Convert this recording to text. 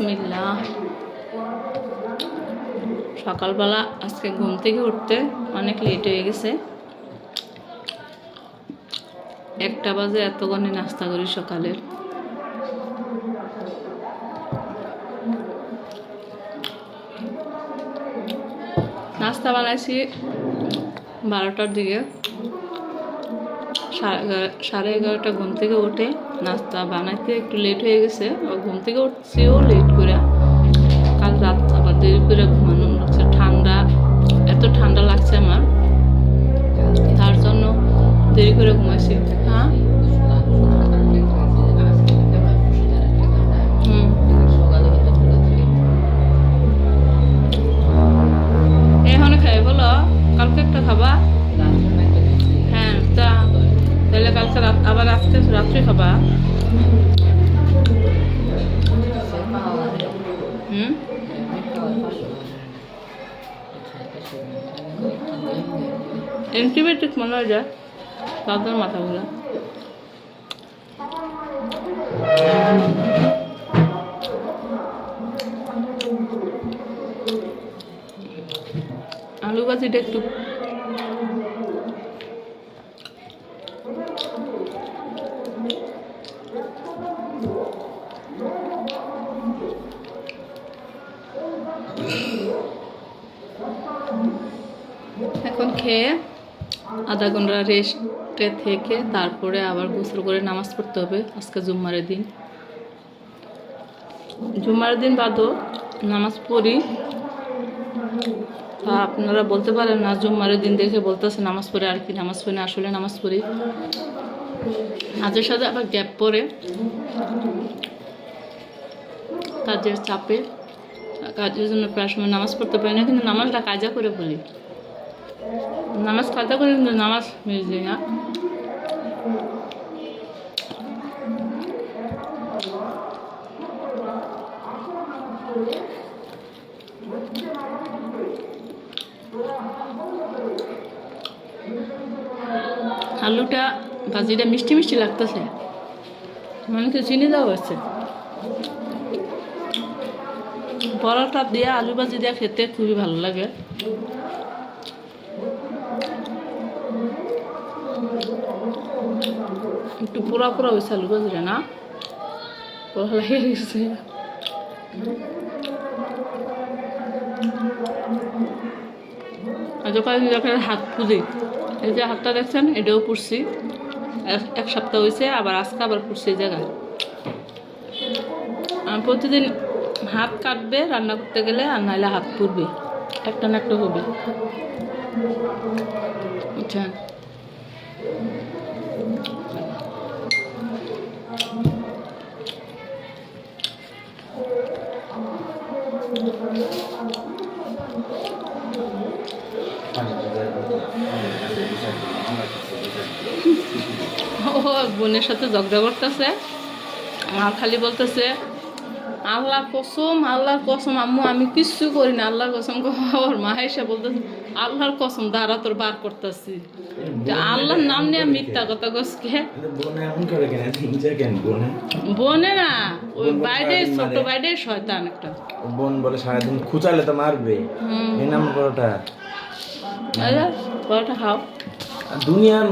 বিসমিল্লাহ। সকালবেলা আজকে ঘুম থেকে উঠতে অনেক লেট হয়ে গেছে। একটা বাজে এতক্ষণে নাস্তা করি সকালের নাস্তা বানাইছি বারোটার দিকে। সাড়ে এগারোটা ঘুম থেকে উঠে নাস্তা বানাইতে একটু লেট হয়ে গেছে। ও ঘুম থেকে উঠছিও লেট করে কাল রাত আবার দেরি করে ঘুমানো। হচ্ছে ঠান্ডা এত ঠান্ডা লাগছে আমার। তার জন্য দেরি করে ঘুমাইছি। হ্যাঁ? আবার আজকে রাত্রে খাবা? হুম? অ্যান্টিবায়োটিক মনে হয় যায় তাদের মাথাগুলো। আলু ভাজিটা একটু এখন খেয়ে আধা ঘণ্টা রেস্টে থেকে তারপরে আবার গোসল করে নামাজ পড়তে হবে। আজকে জুম্মারের দিন। জুম্মারের দিন বাদও নামাজ পড়ি। তা আপনারা বলতে পারেন না জুম্মারের দিন দেখে বলতেছে নামাজ পড়ে আর কি, নামাজ পড়ে আসলে নামাজ পড়ি। মাঝে সাথে আবার গ্যাপ পড়ে কাজের চাপে, কাজের জন্য প্রায় সময় নামাজ পড়তে পারি না, কিন্তু নামাজটা কাজা করে বলি। নামাজ কাজা করে কিন্তু নামাজ মিস দিই না। আলুটা ভাজিটা মিষ্টি মিষ্টি লাগতেছে। মানে কি চিনি দেওয়া আছে পরোটা দিয়ে আলু ভাজি দিয়ে খেতে খুবই ভালো লাগে। একটু পোড়া পোড়া হয়েছে আলু ভাজিটা, না? পোড়া লাগে গেছে। যখন যখন হাত পুজি। এই যে হাতটা দেখছেন, এটাও পুষছি এক- সপ্তাহ হয়েছে আবার আজকে আবার এই জায়গায়। প্রতিদিন হাত কাটবে, রান্না করতে গেলে, আর নাহলে হাত পুড়বে। একটা না একটা হবে। আচ্ছা ও বোনের সাথে ঝগড়া করতেছে। আর খালি বলতেছে আল্লাহ কসম আল্লাহর কসম আম্মু আমি কিচ্ছু করি না আল্লাহর কসম ওর মা এসে বলতেছে আল্লাহর কসম দাঁড়া তোর বার করতেছি। আল্লাহর নাম নিয়ে মিথ্যা কথা কসকে বোনে না ওই বাইরে ছোট বাইরে শয়তান একটা। বোন বলে সারাদিন খুচালে তো মারবে। এই নাম বড়টা আরে, পরোটা খাও। দুনিয়ার